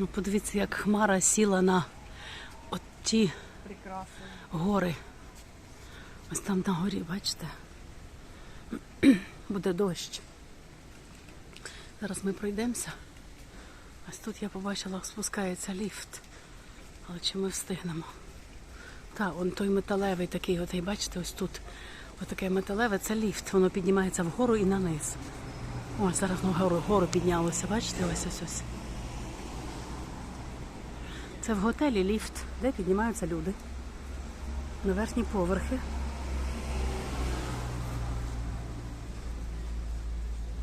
Ну, подивіться, як хмара сіла на от ті Прекрасно. гори. Ось там на горі, бачите? Буде дощ. Зараз ми пройдемося. Ось тут я побачила, спускається ліфт. Але чи ми встигнемо? Так, он той металевий такий, от, і бачите, ось тут. Отаке металеве, це ліфт. Воно піднімається вгору і на низ. Ось зараз на гору, гору піднялося, бачите, ось ось ось. Це в готелі ліфт, де піднімаються люди на верхні поверхи.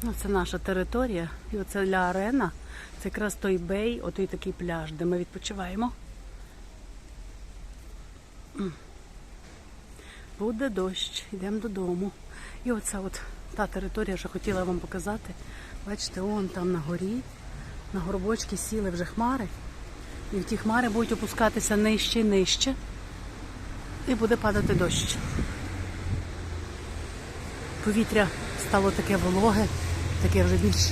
Ну, це наша територія. І оце Ля Арена. Це якраз той бей, отой такий пляж, де ми відпочиваємо. Буде дощ, йдемо додому. І оце от та територія, що хотіла вам показати. Бачите, он там на горі, на горбочки сіли вже хмари. І ті хмари будуть опускатися нижче і нижче і буде падати дощ. Повітря стало таке вологе, таке вже більш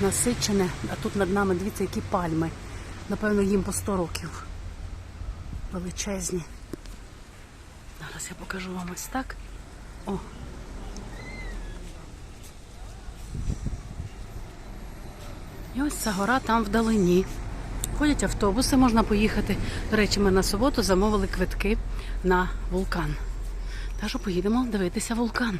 насичене, а тут над нами дивіться, які пальми. Напевно, їм по 100 років. Величезні. Зараз я покажу вам ось так. О. І ось ця гора там вдалині. Ходять автобуси, можна поїхати. До речі, ми на суботу замовили квитки на вулкан. Та що поїдемо дивитися вулкан.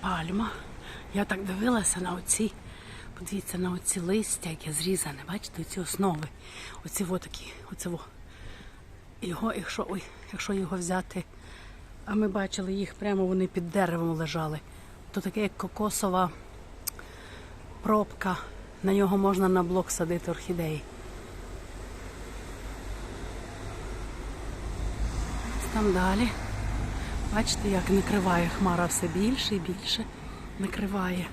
Пальма. Я так дивилася на оці, подивіться на оці листя, яке зрізане, бачите, ці основи. Оці во такі, оце. Його, якщо, ой, якщо його взяти, а ми бачили їх прямо вони під деревом лежали, то таке як кокосова пробка. На нього можна на блок садити орхідеї. Там далі. Бачите, як накриває хмара все більше і більше накриває.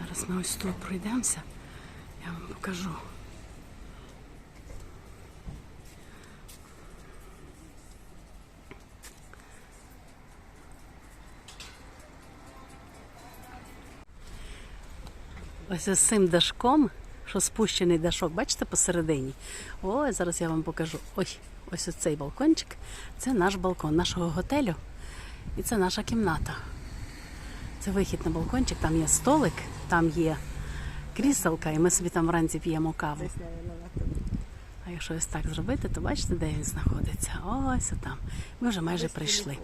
Зараз ми ось тут пройдемося, я вам покажу. Ось з цим дашком, що спущений дашок, бачите, посередині. Ой, зараз я вам покажу. Ой, ось оцей балкончик. Це наш балкон нашого готелю. І це наша кімната. Це вихід на балкончик, там є столик, там є кріселка, і ми собі там вранці п'ємо каву. А якщо ось так зробити, то бачите, де він знаходиться? Ось там. Ми вже майже прийшли.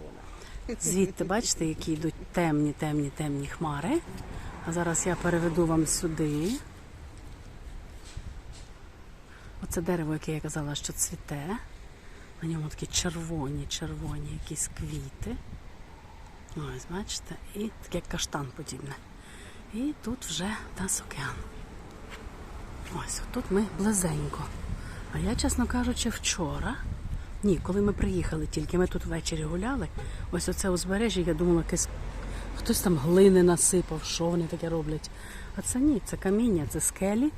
Звідти, бачите, які йдуть темні, темні, темні хмари. А зараз я переведу вам сюди. Оце дерево, яке я казала, що цвіте. На ньому такі червоні, червоні якісь квіти. Ось, бачите, і таке каштан подібне. І тут вже нас океан. Ось, тут ми близенько. А я, чесно кажучи, вчора. Ні, коли ми приїхали тільки, ми тут ввечері гуляли. Ось оце узбережжя, я думала, якесь хтось там глини насипав, що вони таке роблять. А це ні, це каміння, це скелі.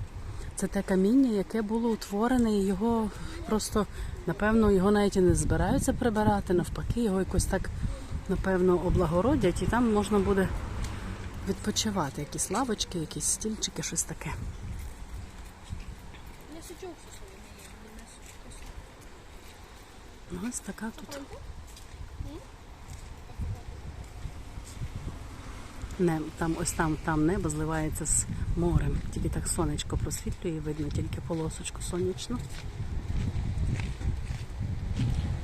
Це те каміння, яке було утворене, і його просто, напевно, його навіть і не збираються прибирати, навпаки, його якось так, напевно, облагородять, і там можна буде відпочивати. Якісь лавочки, якісь стільчики, щось таке. Ну, ось така тут. Не, там, ось там, там небо зливається з морем. Тільки так сонечко просвітлює, видно тільки полосочку сонячну.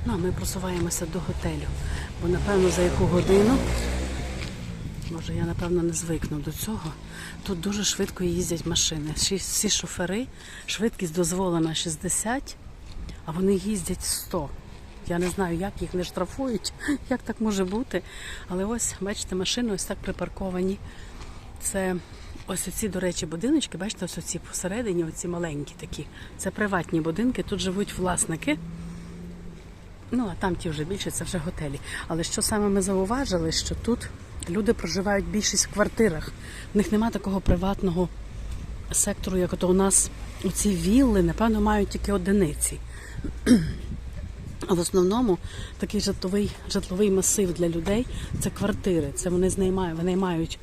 Ну, а ми просуваємося до готелю. Бо напевно за яку годину, може я напевно не звикну до цього. Тут дуже швидко їздять машини. Всі- шофери, швидкість дозволена 60, а вони їздять 100. Я не знаю, як їх не штрафують, як так може бути. Але ось, бачите, машини ось так припарковані. Це ось оці, до речі, будиночки, бачите, ось оці посередині, оці маленькі такі. Це приватні будинки, тут живуть власники. Ну, а там ті вже більше, це вже готелі. Але що саме ми зауважили, що тут люди проживають більшість в квартирах. В них немає такого приватного сектору, як ото у нас оці вілли, напевно, мають тільки одиниці. А в основному такий житловий, житловий масив для людей це квартири. Це вони знаймають, винаймають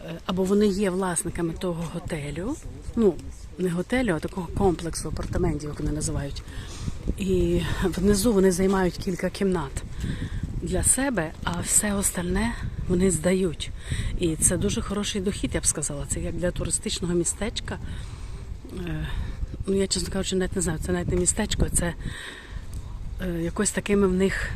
е, або вони є власниками того готелю. Ну, не готелю, а такого комплексу апартаментів, як вони називають. І внизу вони займають кілька кімнат для себе, а все остальне вони здають. І це дуже хороший дохід, я б сказала. Це як для туристичного містечка. Е, Ну, я, чесно кажучи, навіть не знаю, це навіть не містечко, це е, якось такими в них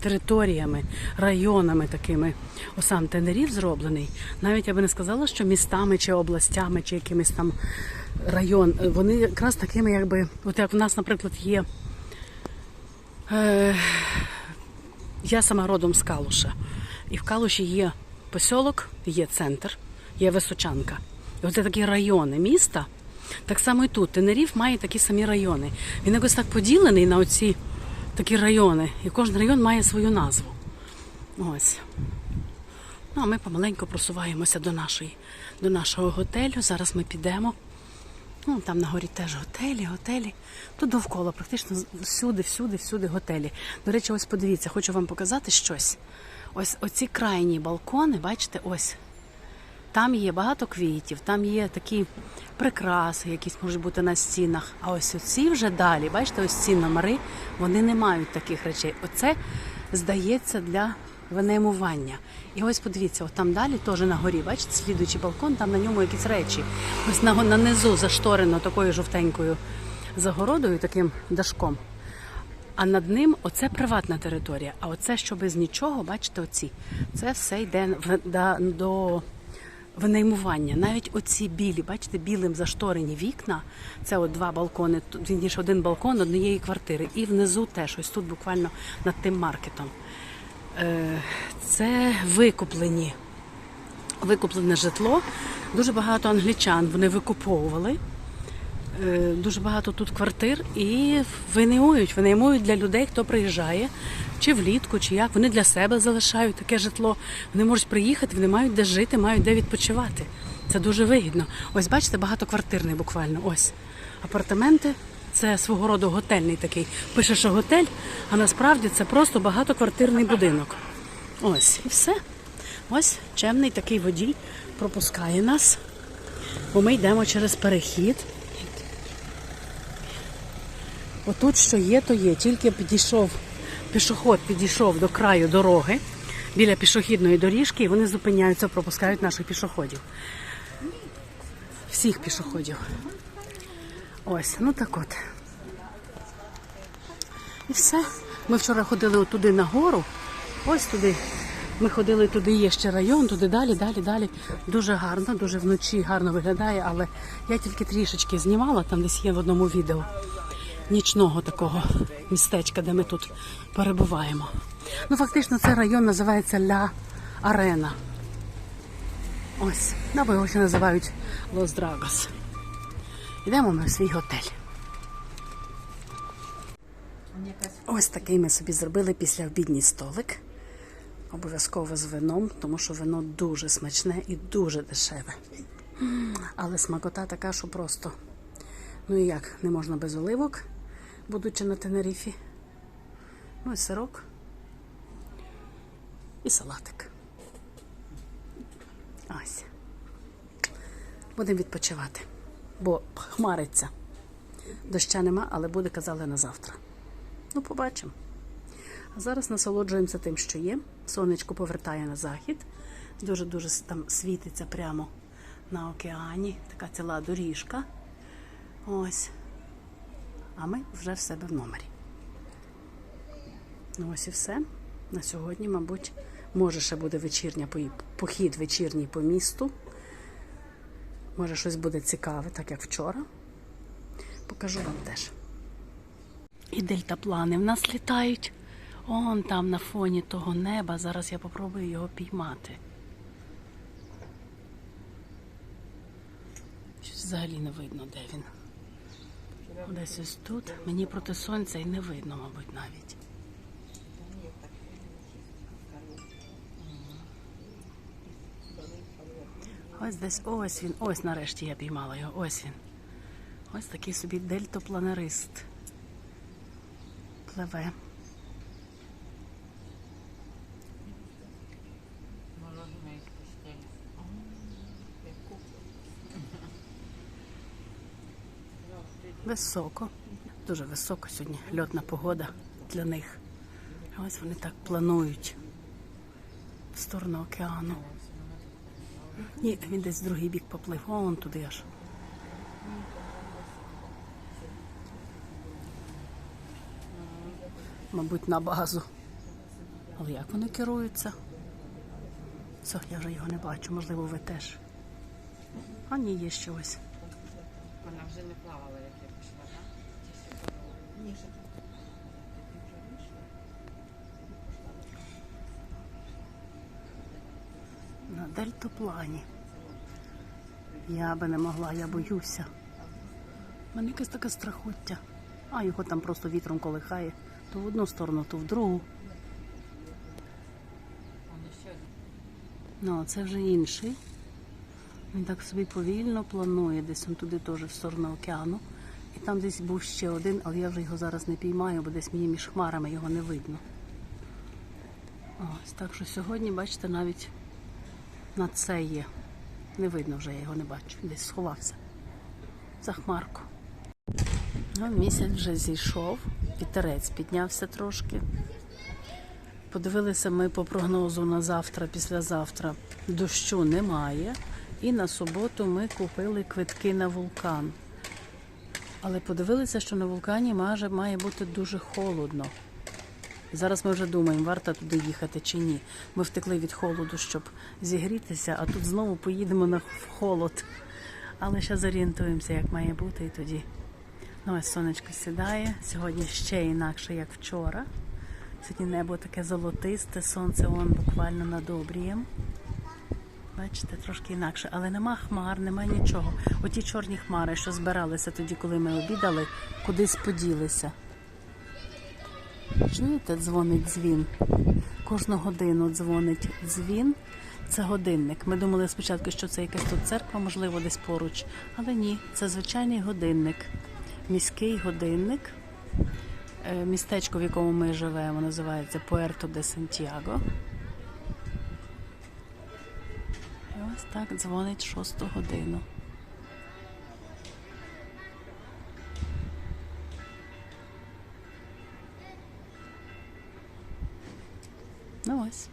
територіями, районами такими. Ось сам Тенерів зроблений. Навіть я би не сказала, що містами чи областями, чи якимись там район. Е, Вони якраз такими, якби, от як в нас, наприклад, є. Е, я сама родом з Калуша. І в Калуші є посілок, є центр, є Височанка. І оце такі райони міста. Так само і тут. Тенеріф має такі самі райони. Він якось так поділений на оці такі райони. І кожен район має свою назву. Ось. Ну, а ми помаленьку просуваємося до, нашої, до нашого готелю. Зараз ми підемо. Ну, там на горі теж готелі, готелі. Тут довкола, практично всюди, всюди, всюди готелі. До речі, ось подивіться, хочу вам показати щось. Ось оці крайні балкони, бачите, ось. Там є багато квітів, там є такі прикраси, якісь можуть бути на стінах. А ось оці вже далі, бачите, ось ці номери, вони не мають таких речей. Оце здається для винаймування. І ось подивіться, от там далі теж на горі, бачите, слідуючий балкон, там на ньому якісь речі. Ось на, на низу зашторено такою жовтенькою загородою, таким дашком. А над ним оце приватна територія. А оце, що без нічого, бачите, оці, це все йде в- да- до винаймування. Навіть оці білі, бачите, білим зашторені вікна. Це от два балкони, тут вірніше, один балкон однієї квартири. І внизу теж, ось тут буквально над тим маркетом. Е, Це викуплені, викуплене житло. Дуже багато англічан вони викуповували. Е, Дуже багато тут квартир і винаймують, винаймують для людей, хто приїжджає, чи влітку, чи як. Вони для себе залишають таке житло. Вони можуть приїхати, вони мають де жити, мають де відпочивати. Це дуже вигідно. Ось бачите, багатоквартирний буквально. Ось апартаменти. Це свого роду готельний такий. Пише, що готель, а насправді це просто багатоквартирний будинок. Ось і все. Ось чемний такий водій пропускає нас, бо ми йдемо через перехід. Отут що є, то є. Тільки підійшов пішоход, підійшов до краю дороги біля пішохідної доріжки, і вони зупиняються, пропускають наших пішоходів. Всіх пішоходів. Ось, ну так от. І все. Ми вчора ходили отуди нагору. Ось туди. Ми ходили туди, є ще район, туди далі, далі, далі. Дуже гарно, дуже вночі гарно виглядає, але я тільки трішечки знімала, там десь є в одному відео нічного такого містечка, де ми тут перебуваємо. Ну, фактично, цей район називається Ля Арена. Ось, або його ще називають Лос Драгос. Йдемо ми в свій готель. Ось такий ми собі зробили після обідній столик. Обов'язково з вином, тому що вино дуже смачне і дуже дешеве. Але смакота така, що просто. Ну і як, не можна без оливок, будучи на Тенеріфі. Ну і сирок. І салатик. Ось. Будемо відпочивати, бо хмариться. Доща нема, але буде казали на завтра. Ну, побачимо. А зараз насолоджуємося тим, що є. Сонечко повертає на захід. Дуже-дуже там світиться прямо на океані. Така ціла доріжка. Ось. А ми вже в себе в номері. Ну ось і все. На сьогодні, мабуть, може ще буде вечірня похід вечірній по місту. Може, щось буде цікаве, так як вчора. Покажу вам теж. І дельтаплани в нас літають. Он там на фоні того неба. Зараз я попробую його піймати. Щось взагалі не видно, де він. Десь ось тут. Мені проти сонця і не видно, мабуть, навіть. Ось десь ось він. Ось нарешті я піймала його. Ось він. Ось такий собі дельтопланерист. Пливе. Високо. Дуже високо сьогодні льотна погода для них. Ось вони так планують в сторону океану. Ні, він десь в другий бік поплив. О, он туди аж. Мабуть, на базу. Але як вони керуються? Все, я вже його не бачу, можливо, ви теж. А ні, є ще ось. Вона вже не плавала, як я пішла, так? Ні, ще дельтоплані. Я би не могла, я боюся. У мене якесь таке страхуття. А його там просто вітром колихає. То в одну сторону, то в другу. Ну, це вже інший. Він так собі повільно планує, десь він туди теж в сторону океану. І там десь був ще один, але я вже його зараз не піймаю, бо десь мені між хмарами його не видно. Ось так що сьогодні, бачите, навіть на це є. Не видно вже, я його не бачу. Десь сховався за хмарку. Ну, місяць вже зійшов, вітерець піднявся трошки. Подивилися ми по прогнозу на завтра, післязавтра. Дощу немає. І на суботу ми купили квитки на вулкан. Але подивилися, що на вулкані має, бути дуже холодно. Зараз ми вже думаємо, варто туди їхати чи ні. Ми втекли від холоду, щоб зігрітися, а тут знову поїдемо на холод. Але ще зорієнтуємося, як має бути, і тоді. Ну, ось сонечко сідає. Сьогодні ще інакше, як вчора. Сьогодні небо таке золотисте, сонце вон буквально над обрієм. Бачите, трошки інакше, але нема хмар, нема нічого. Оті чорні хмари, що збиралися тоді, коли ми обідали, кудись поділися. Чуєте, дзвонить дзвін. Кожну годину дзвонить дзвін. Це годинник. Ми думали спочатку, що це якась тут церква, можливо, десь поруч. Але ні, це звичайний годинник. Міський годинник. Е, Містечко, в якому ми живемо, називається Пуерто де Сантьяго. І ось так дзвонить шосту годину. Ну ось.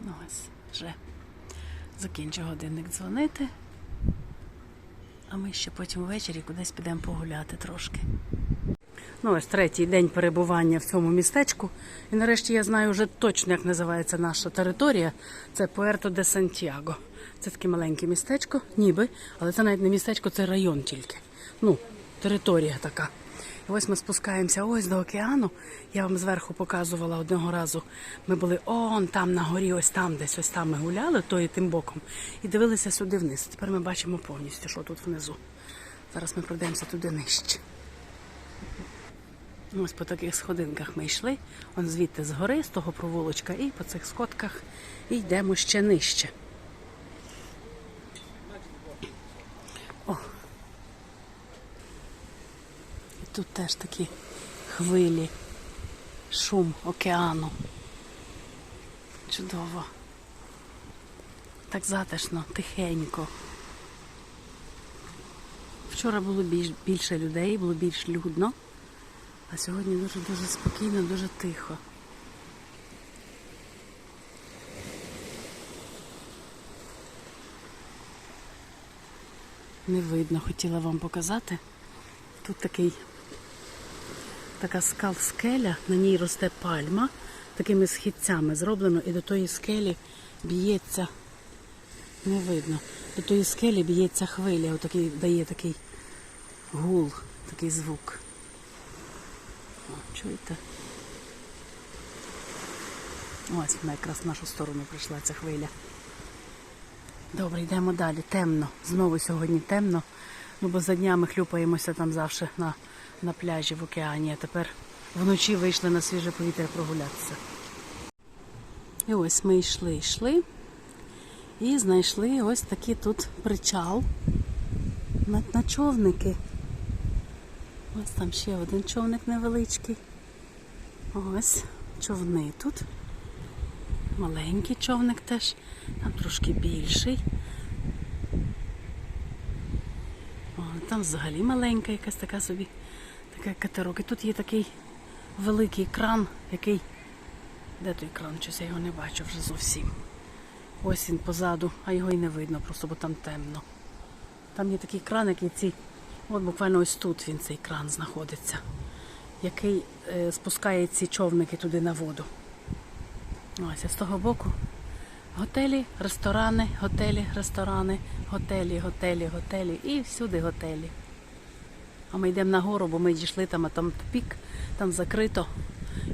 Ну ось, вже закінчив годинник дзвонити. А ми ще потім ввечері кудись підемо погуляти трошки. Ну, ось третій день перебування в цьому містечку. І нарешті я знаю вже точно, як називається наша територія. Це Пуерто де Сантьяго. Це таке маленьке містечко, ніби, але це навіть не містечко, це район тільки. Ну, територія така. І ось ми спускаємося ось до океану. Я вам зверху показувала одного разу. Ми були он там на горі, ось там, десь ось там ми гуляли, то і тим боком, і дивилися сюди вниз. Тепер ми бачимо повністю, що тут внизу. Зараз ми пройдемося туди нижче. Ось по таких сходинках ми йшли. Он звідти з гори, з того провулочка, і по цих сходках і йдемо ще нижче. Тут теж такі хвилі, шум океану. Чудово. Так затишно, тихенько. Вчора було більш, більше людей, було більш людно. А сьогодні дуже-дуже спокійно, дуже тихо. Не видно, хотіла вам показати. Тут такий, така скал скеля, на ній росте пальма, такими східцями зроблено, і до тої скелі б'ється, не видно, до тої скелі б'ється хвиля, отакий дає такий гул, такий звук. О, Чуєте? Ось вона якраз в нашу сторону прийшла ця хвиля. Добре, йдемо далі. Темно. Знову сьогодні темно. Ну, бо за днями хлюпаємося там завжди на на пляжі в океані, а тепер вночі вийшли на свіже повітря прогулятися. І ось ми йшли, йшли і знайшли ось такий тут причал на, на човники. Ось там ще один човник невеличкий. Ось човни тут. Маленький човник теж, там трошки більший. О, там взагалі маленька якась така собі, катерок. І тут є такий великий кран, який. Де той кран? Щось я його не бачу вже зовсім. Ось він позаду, а його і не видно, просто бо там темно. Там є такий кран, який ці. От буквально ось тут він цей кран знаходиться, який е, спускає ці човники туди на воду. Ось а з того боку готелі, ресторани, готелі, ресторани, готелі, готелі, готелі і всюди готелі. А ми йдемо нагору, бо ми дійшли там, а там тупік, там закрито,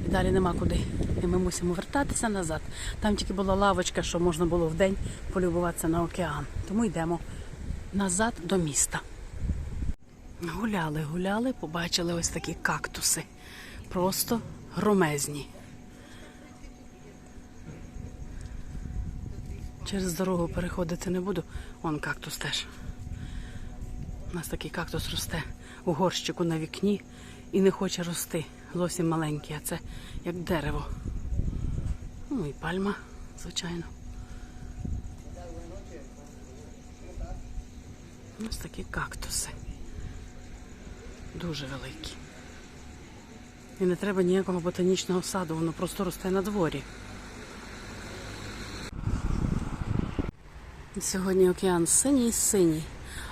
і далі нема куди. І ми мусимо вертатися назад. Там тільки була лавочка, що можна було вдень полюбуватися на океан. Тому йдемо назад до міста. Гуляли, гуляли, побачили ось такі кактуси. Просто громезні. Через дорогу переходити не буду. Вон кактус теж. У нас такий кактус росте у горщику на вікні і не хоче рости. Зовсім маленький, а це як дерево. Ну і пальма, звичайно. Ось такі кактуси. Дуже великі. І не треба ніякого ботанічного саду, воно просто росте на дворі. Сьогодні океан синій синій,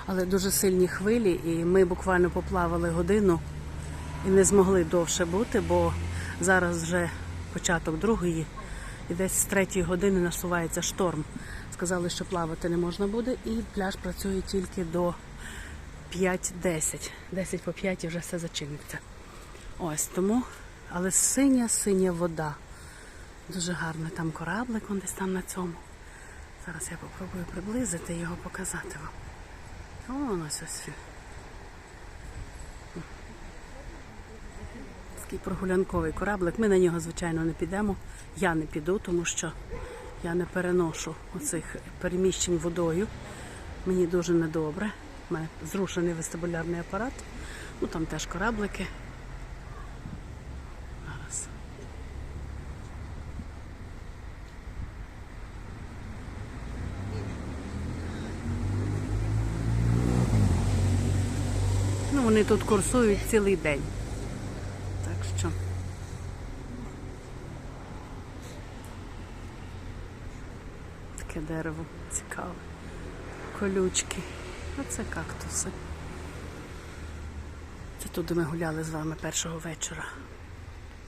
але дуже сильні хвилі, і ми буквально поплавали годину і не змогли довше бути, бо зараз вже початок другої, і десь з третьої години насувається шторм. Сказали, що плавати не можна буде, і пляж працює тільки до 5-10. 10 по 5 і вже все зачиниться. Ось тому, але синя синя вода. Дуже гарно там кораблик, он десь там на цьому. Зараз я попробую приблизити його показати вам. О, ось він. Такий прогулянковий кораблик. Ми на нього, звичайно, не підемо. Я не піду, тому що я не переношу оцих переміщень водою. Мені дуже недобре. У мене зрушений вестибулярний апарат. Ну там теж кораблики. Зараз. Ну, вони тут курсують цілий день. Так що. Таке дерево цікаве. Колючки. А це кактуси. Це туди ми гуляли з вами першого вечора.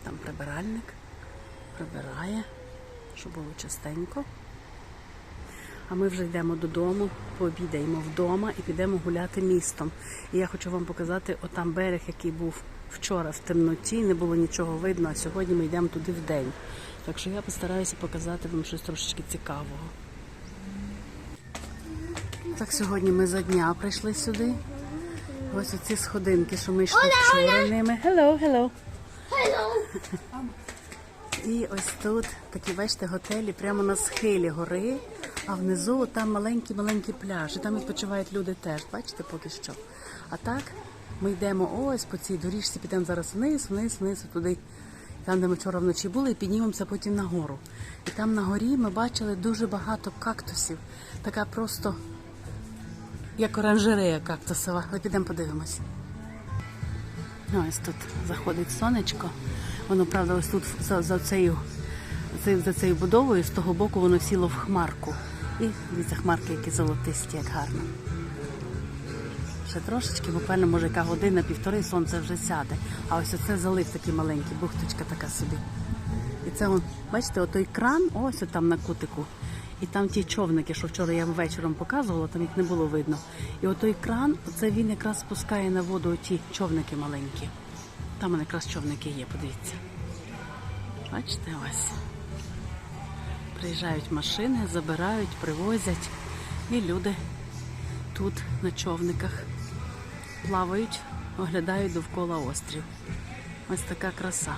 Там прибиральник прибирає, щоб було частенько. А ми вже йдемо додому, пообідаємо вдома і підемо гуляти містом. І я хочу вам показати отам берег, який був вчора в темноті, не було нічого видно, а сьогодні ми йдемо туди в день. Так що я постараюся показати вам щось трошечки цікавого. Так, сьогодні ми за дня прийшли сюди. Ось оці сходинки, що ми йшли вчора ними. Hello, hello. І ось тут такі, бачите, готелі прямо на схилі гори, а внизу там маленький-маленький пляж. І там відпочивають люди теж, бачите, поки що. А так ми йдемо ось по цій доріжці, підемо зараз вниз, вниз, вниз, туди, там, де ми вчора вночі були, і піднімемося потім нагору. І там на горі ми бачили дуже багато кактусів. Така просто як оранжерея кактусова. Але підемо подивимось. Ось тут заходить сонечко. Воно, правда, ось тут за, за, цією, за, за цією будовою, з того боку воно сіло в хмарку. І дивіться, хмарки, які золотисті, як гарно. Ще трошечки, буквально, може, яка година, півтори сонце вже сяде. А ось оце залив такий маленький, бухточка така собі. І це, вон, бачите, отой кран, ось там на кутику. І там ті човники, що вчора я вечором показувала, там їх не було видно. І отой кран, це він якраз спускає на воду ті човники маленькі. Там якраз човники є, подивіться. Бачите, ось. Приїжджають машини, забирають, привозять. І люди тут на човниках плавають Оглядають довкола острів. Ось така краса.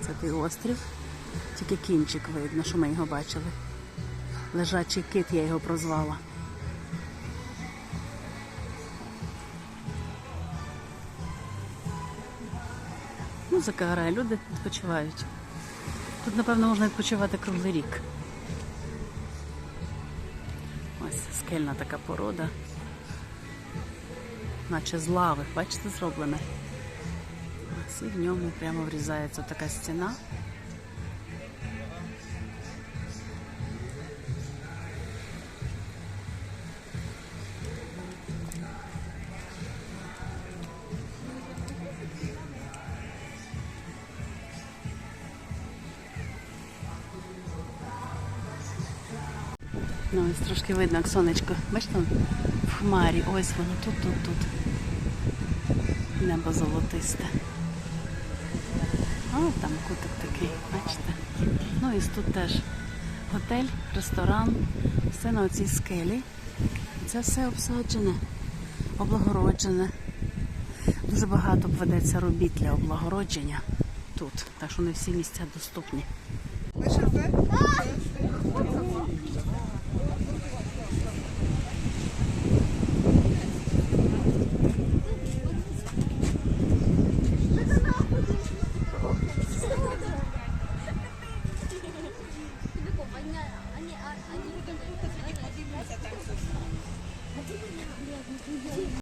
Це той острів. Тільки кінчик видно, що ми його бачили. Лежачий кит, я його прозвала. Музика грає, люди відпочивають. Тут, напевно, можна відпочивати круглий рік. Ось скельна така порода. Наче з лави, бачите, зроблене. Ось і в ньому прямо врізається така стіна. Трошки видно, як сонечко. Бачите, в хмарі. Ось воно тут, тут, тут. Небо золотисте. А там кутик такий, бачите? Ну і тут теж готель, ресторан, все на оцій скелі. Це все обсаджене, облагороджене. Дуже багато ведеться робіт для облагородження тут, так що не всі місця доступні. Ми ще це?